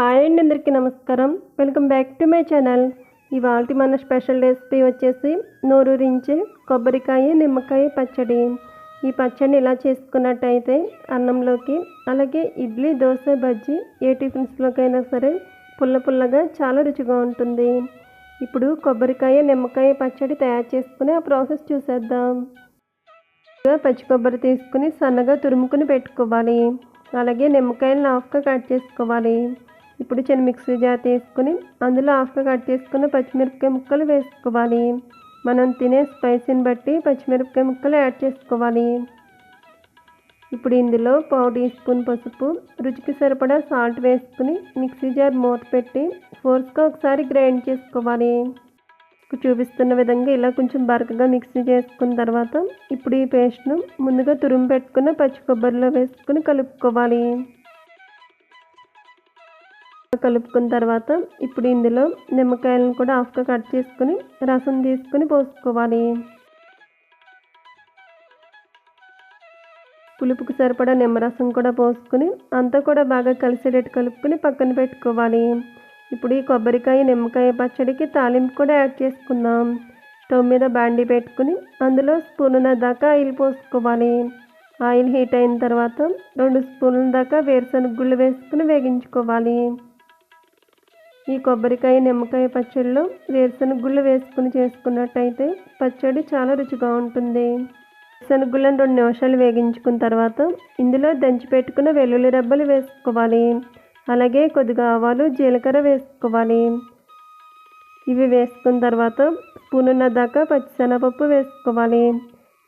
Hi అండి అందరికీ నమస్కారం. Welcome back to my channel. ఇవాళ మన స్పెషల్ రెసిపీ వచ్చేసి నోరూరించే కొబ్బరికాయ నిమ్మకాయ పచ్చడి. ఈ పచ్చడిని ఇలా చేసుకున్నట్టయితే అన్నంలోకి అలాగే ఇడ్లీ దోశ బజ్జీ ఏ టిఫిన్స్లోకైనా సరే పుల్ల పుల్లగా చాలా రుచిగా ఉంటుంది. ఇప్పుడు కొబ్బరికాయ నిమ్మకాయ పచ్చడి తయారు చేసుకుని ఆ ప్రాసెస్ చూసేద్దాం. పచ్చి కొబ్బరి తీసుకుని సన్నగా తురుముకుని పెట్టుకోవాలి. అలాగే నిమ్మకాయలను హాఫ్గా కట్ చేసుకోవాలి. ఇప్పుడు చిన్న మిక్సీ జార్ తీసుకుని అందులో హాఫ్గా కట్ చేసుకున్న పచ్చిమిరపకాయ ముక్కలు వేసుకోవాలి. మనం తినే స్పైసీని బట్టి పచ్చిమిరపకాయ ముక్కలు యాడ్ చేసుకోవాలి. ఇప్పుడు ఇందులో పావు టీ స్పూన్ పసుపు రుచికి సరిపడా సాల్ట్ వేసుకుని మిక్సీ జార్ మూత పెట్టి ఫోర్స్గా ఒకసారి గ్రైండ్ చేసుకోవాలి. చూపిస్తున్న విధంగా ఇలా కొంచెం బరకగా మిక్సీ చేసుకున్న తర్వాత ఇప్పుడు ఈ పేస్ట్ను ముందుగా తురుము పెట్టుకున్న పచ్చి కొబ్బరిలో వేసుకుని కలుపుకోవాలి. కలుపుకున్న తర్వాత ఇప్పుడు ఇందులో నిమ్మకాయలను కూడా హాఫ్గా కట్ చేసుకుని రసం తీసుకుని పోసుకోవాలి. పులుపుకు సరిపడా నిమ్మరసం కూడా పోసుకుని అంతా కూడా బాగా కలిసేటట్టు కలుపుకొని పక్కన పెట్టుకోవాలి. ఇప్పుడు ఈ కొబ్బరికాయ నిమ్మకాయ పచ్చడికి తాలింపు కూడా యాడ్ చేసుకుందాం. స్టవ్ మీద బాండి పెట్టుకుని అందులో స్పూనున్న దాకా ఆయిల్ పోసుకోవాలి. ఆయిల్ హీట్ అయిన తర్వాత రెండు స్పూన్ల దాకా వేరుశనగ గుళ్ళు వేసుకుని వేగించుకోవాలి. ఈ కొబ్బరికాయ నిమ్మకాయ పచ్చడిలో వేరుశనగుళ్ళు వేసుకుని చేసుకున్నట్టయితే పచ్చడి చాలా రుచిగా ఉంటుంది. శనగుళ్ళను రెండు నిమిషాలు వేగించుకున్న తర్వాత ఇందులో దంచి పెట్టుకున్న వెల్లుల్లి రెబ్బలు వేసుకోవాలి. అలాగే కొద్దిగా ఆవాలు జీలకర్ర వేసుకోవాలి. ఇవి వేసుకున్న తర్వాత స్పూనున్న దాకా పచ్చిశనగపప్పు వేసుకోవాలి.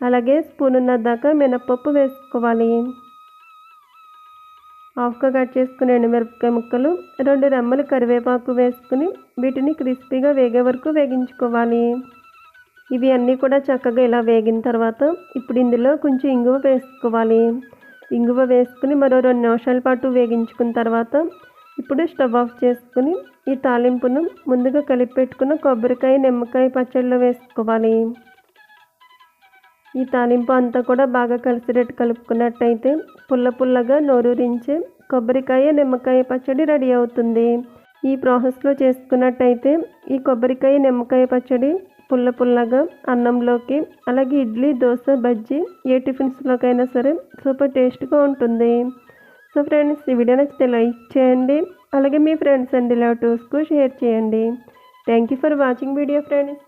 అలాగే స్పూనున్న దాకా మినప్పప్పు వేసుకోవాలి. హాఫ్గా కట్ చేసుకుని ఎండుమిరపకాయ ముక్కలు రెండు రెమ్మలు కరివేపాకు వేసుకుని వీటిని క్రిస్పీగా వేగే వరకు వేగించుకోవాలి. ఇవి అన్నీ కూడా చక్కగా ఇలా వేగిన తర్వాత ఇప్పుడు ఇందులో కొంచెం ఇంగువ వేసుకోవాలి. ఇంగువ వేసుకుని మరో రెండు నిమిషాల పాటు వేగించుకున్న తర్వాత ఇప్పుడు స్టవ్ ఆఫ్ చేసుకుని ఈ తాలింపును ముందుగా కలిపి పెట్టుకున్న కొబ్బరికాయ నిమ్మకాయ పచ్చడిలో వేసుకోవాలి. ఈ తాలింపు అంతా కూడా బాగా కలిసిరెట్టు కలుపుకున్నట్టయితే పుల్ల పుల్లగా నోరూరించే కొబ్బరికాయ నిమ్మకాయ పచ్చడి రెడీ అవుతుంది. ఈ ప్రాసెస్లో చేసుకున్నట్టయితే ఈ కొబ్బరికాయ నిమ్మకాయ పచ్చడి పుల్ల పుల్లగా అన్నంలోకి అలాగే ఇడ్లీ దోశ బజ్జీ ఏ టిఫిన్స్లోకైనా సరే సూపర్ టేస్ట్గా ఉంటుంది. సో ఫ్రెండ్స్ ఈ వీడియో నచ్చితే లైక్ చేయండి అలాగే మీ ఫ్రెండ్స్ అండ్ రిలేటివ్స్కు షేర్ చేయండి. Thank you for watching video friends.